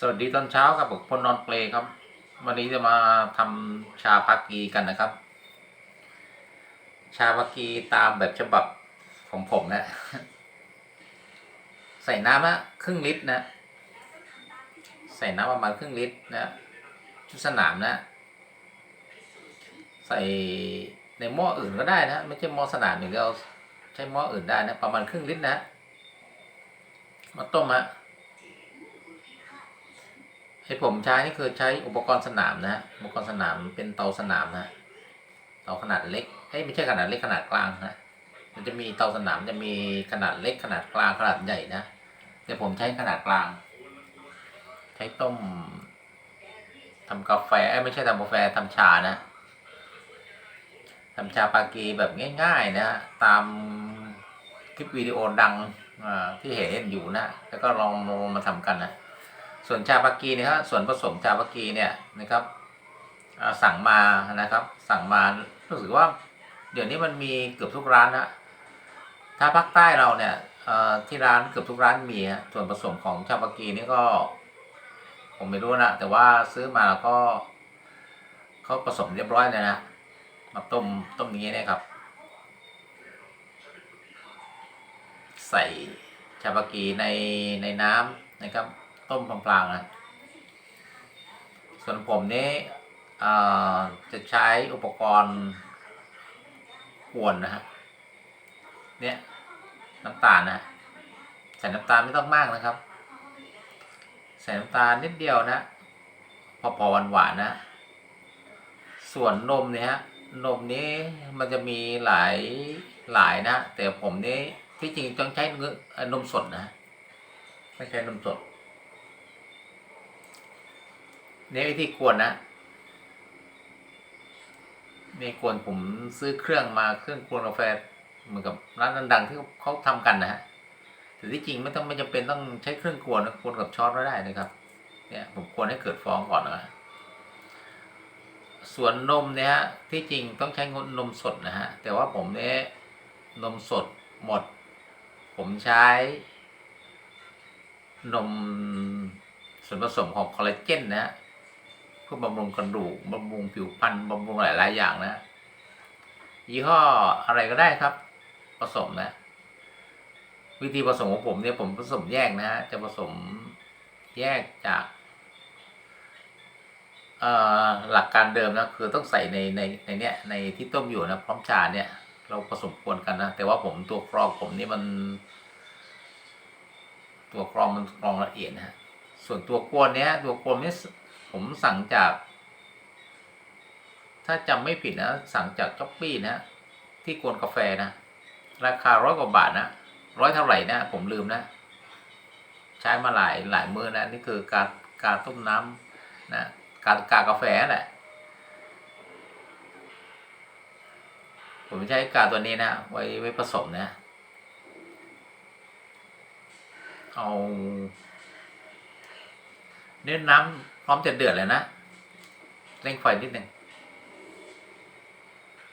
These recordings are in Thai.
สวัสดีตอนเช้าครับผมพลนอนเปลครับ วันนี้จะมาทำชาปากีกันนะครับ ชาปากีตามแบบฉบับของผมนะ ใส่น้ำนะครึ่งลิตรนะ ใส่น้ำประมาณครึ่งลิตรนะชุดสนามนะ ใส่ในหม้ออื่นก็ได้นะ ไม่ใช่หม้อสนามอย่างเดียวใช้หม้ออื่นได้นะ ประมาณครึ่งลิตรนะ มาต้มฮะ ให้ผมใช้นี่คือใช้อุปกรณ์สนามนะฮะอุปกรณ์สนามเป็นเตาสนามนะเตาขนาดเล็กเอ้ยไม่ใช่ขนาดเล็กขนาดกลางนะมันจะมีเตาสนามจะมีขนาดเล็กขนาดกลางขนาดใหญ่นะแต่ผมใช้ขนาดกลาง ใช้ต้มทำกาแฟเอ้ไม่ใช่ทำกาแฟทำชานะทำชาปากีแบบง่าย ๆ นะตามคลิปวิดีโอดังอ่าที่เห็นอยู่นะ แล้วก็ลองลองมาทำกันนะ ส่วนชาปากีเนี่ยครับส่วนผสมชาปากีเนี่ยนะครับสั่งมานะครับ สั่งมารู้สึกว่าเดี๋ยวนี้มันมีเกือบทุกร้านนะถ้าภาคใต้เราเนี่ยที่ร้านเกือบทุกร้านมีฮะส่วนผสมของชาปากีนี่ก็ ผมไม่รู้นะแต่ว่าซื้อมาแล้วก็เขาผสมเรียบร้อยเลยนะมาต้มต้มนี้นะครับ ใส่ชาปากีในในน้ำนะครับ ต้มพลางๆนะ ส่วนผมนี่เอ่อจะใช้อุปกรณ์กวนนะฮะ เนี่ยน้ำตาลนะใส่น้ำตาลไม่ต้องมากนะครับ ใส่น้ำตาลนิดเดียวนะ พอพอหวานหวานๆนะ ส่วนนมเนี่ยฮะ นมนี้มันจะมีหลายหลายนะ แต่ผมนี่ที่จริงต้องใช้เนื้อเอ่อนมสดนะ ไม่ใช่นมสด นี่วิธีกวนนะนี่กวนผมซื้อเครื่องมาเครื่องกวนกาแฟเหมือนกับร้านดังๆที่เขาทำกันนะฮะแต่ที่จริงไม่ต้องไม่จำเป็นต้องใช้เครื่องกวนนะกวนกับช้อนก็ได้นะครับ เนี่ยผมกวนให้เกิดฟองก่อนนะส่วนนมเนี่ยฮะที่จริงต้องใช้นมสดนะฮะแต่ว่าผมเนี่ยนมสดหมด ผมใช้ นมส่วนผสมของคอลลาเจนนะฮะ เพื่อบำรุงกระดูกบำรุงผิวพรรณบำรุงหลาย ๆ อย่างนะ ยี่ห้ออะไรก็ได้ครับ ผสมนะ วิธีผสมของผมเนี่ยผมผสมแยกนะฮะจะผสมแยกจากหลักการเดิมนะคือต้องใส่ในในในเนี้ยในที่ต้มอยู่นะพร้อมชาเนี่ย เราผสมควรกันนะแต่ว่าผมตัวกรองผมนี่มัน ตัวกรองมันกรองละเอียดนะฮะส่วนตัวกวนเนี้ยตัวกวนเนี้ย ผมสั่งจาก ถ้าจำไม่ผิดนะ สั่งจากจ็อปปี้นะ ที่กวนกาแฟนะ ราคาร้อยกว่าบาทนะร้อยเท่าไหร่นะ ผมลืมนะ ใช้มาหลายหลายมือนะ นี่คือการการต้มน้ำนะการกากาแฟแหละผมใช้กาตัวนี้นะ ไว้ไว้ผสมนะ เอาเนื้อน้ำ พร้อมจะเดือดเลยนะเร่งไฟนิดหนึ่ง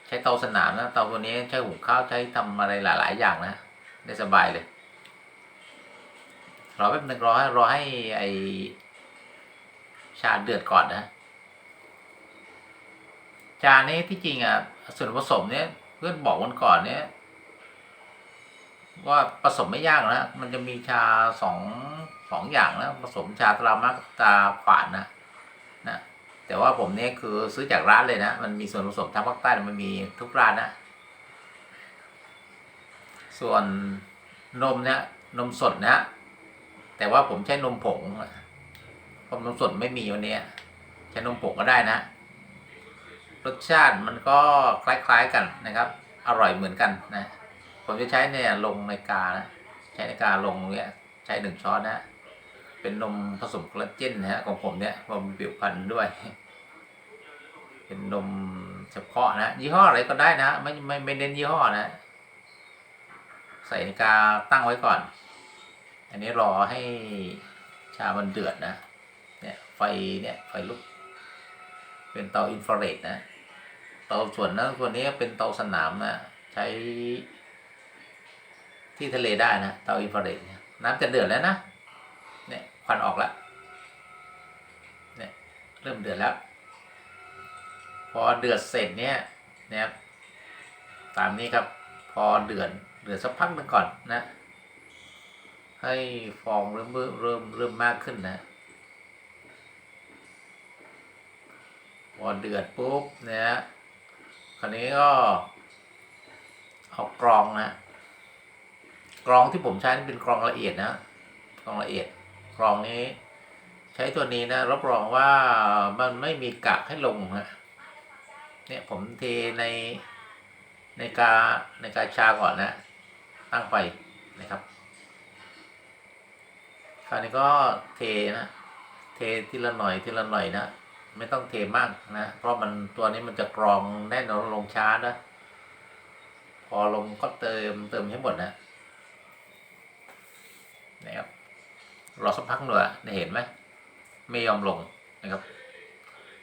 ใช้เตาสนามนะเตาตัวนี้ใช้หุงข้าวใช้ทำอะไรหลาย ๆ อย่างนะได้สบายเลยรอแป๊บหนึ่งรอให้รอให้ไอชาเดือดก่อนนะจานนี้ที่จริงอะส่วนผสมเนี้ยเพื่อนบอกวันก่อนเนี้ย ว่าผสมไม่ยากนะมันจะมีชาสองสองอย่างนะผสมชาตรามักตาฝานนะนะแต่ว่าผมเนี่ยคือซื้อจากร้านเลยนะ มันมีส่วนผสมทางภาคใต้มันมีทุกร้านนะ ส่วนนมเนี่ยนมสดนะ แต่ว่าผมใช้นมผงเพราะนมสดไม่มีวันนี้ใช้นมผงก็ได้นะ รสชาติมันก็คล้ายๆกันนะครับ อร่อยเหมือนกันนะ ผมจะใช้เนี่ยลงในกานะใช้ในกาลงเนี่ยใช้หนึ่งช้อนนะเป็นนมผสมคอลลาเจนนะฮะของผมเนี่ยผมผิวพันธุ์ด้วย เป็นนมเฉพาะนะยี่ห้ออะไรก็ได้นะไม่ไม่ไม่เน้นยี่ห้อนะ ใส่นกาตั้งไว้ก่อน อันนี้รอให้ชามันเดือดนะเนี่ยไฟเนี่ยไฟลุก เป็นเตาอินฟราเรดนะเตาส่วนนั้นส่วนนี้เป็นเตาสนามนะใช้ ที่ทะเลได้นะเตาอินฟราเรดเนี่ยน้ำจะเดือดแล้วนะเนี่ยควันออกแล้วเนี่ยเริ่มเดือดแล้ว พอเดือดเสร็จเนี่ยนะครับตามนี้ครับพอเดือดเดือดสักพักหนึ่งก่อนนะ ให้ฟองเริ่มเริ่มเริ่มเริ่มมากขึ้นนะพอเดือดปุ๊บเนะคราวนี้ก็เอากรองนะ กรองที่ผมใช้นี่เป็นกรองละเอียดนะกรองละเอียดกรองนี้ ใช้ตัวนี้นะรับรองว่ามันไม่มีกากให้ลงนะเนี่ยผมเทในในกาในกาชาก่อนนะ ตั้งไฟนะครับ คราวนี้ก็เทนะ เททีละหน่อยทีละหน่อยนะไม่ต้องเทมากนะ เพราะมันตัวนี้มันจะกรองแน่นอนลงช้านะ พอลงก็เติมเติมให้หมดนะ นะครับรอสักพักหน่อยได้เห็นไหมไม่ยอมลงนะครับ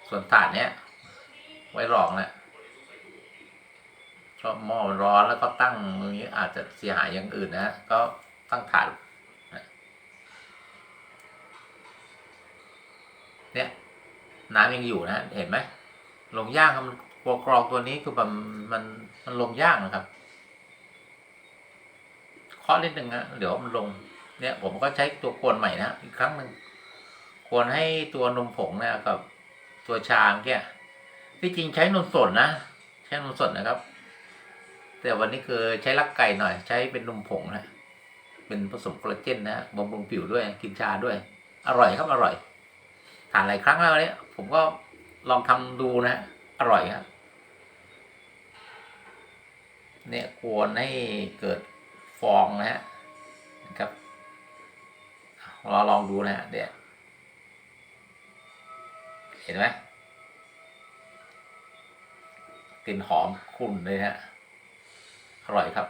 ส่วนถาดเนี้ย ไว้รองนะชอบหม้อมันร้อนแล้วก็ตั้งมือนี้อาจจะเสียหายอย่างอื่นนะก็ตั้งถาดเนี่ย น้ำยังอยู่นะเห็นไหมลงย่างครับมันตัวกรองตัวนี้คือแบบมันมันลงย่างนะครับเคาะนิดนึงนะเดี๋ยวมันลง เนี่ยผมก็ใช้ตัวกวนใหม่นะอีกครั้งหนึ่งกวนให้ตัวนมผงนะกับ ตัวชาเมื่อกี้ที่จริงใช้นมสดนะใช้นมสดนะครับ แต่วันนี้คือใช้ลักไก่หน่อย ใช้เป็นนมผงนะเป็นผสมคอลลาเจนนะบำรุงผิวด้วยกินชาด้วย อร่อยครับอร่อยทานหลายครั้งแล้วเนี่ยผมก็ลองทำดูนะอร่อยครับเนี่ยกวนให้เกิดฟองนะฮะ เราลองดูนะฮะเดี๋ยวเห็นไหมกลิ่นหอมขุ่นเลยฮะอร่อยครับ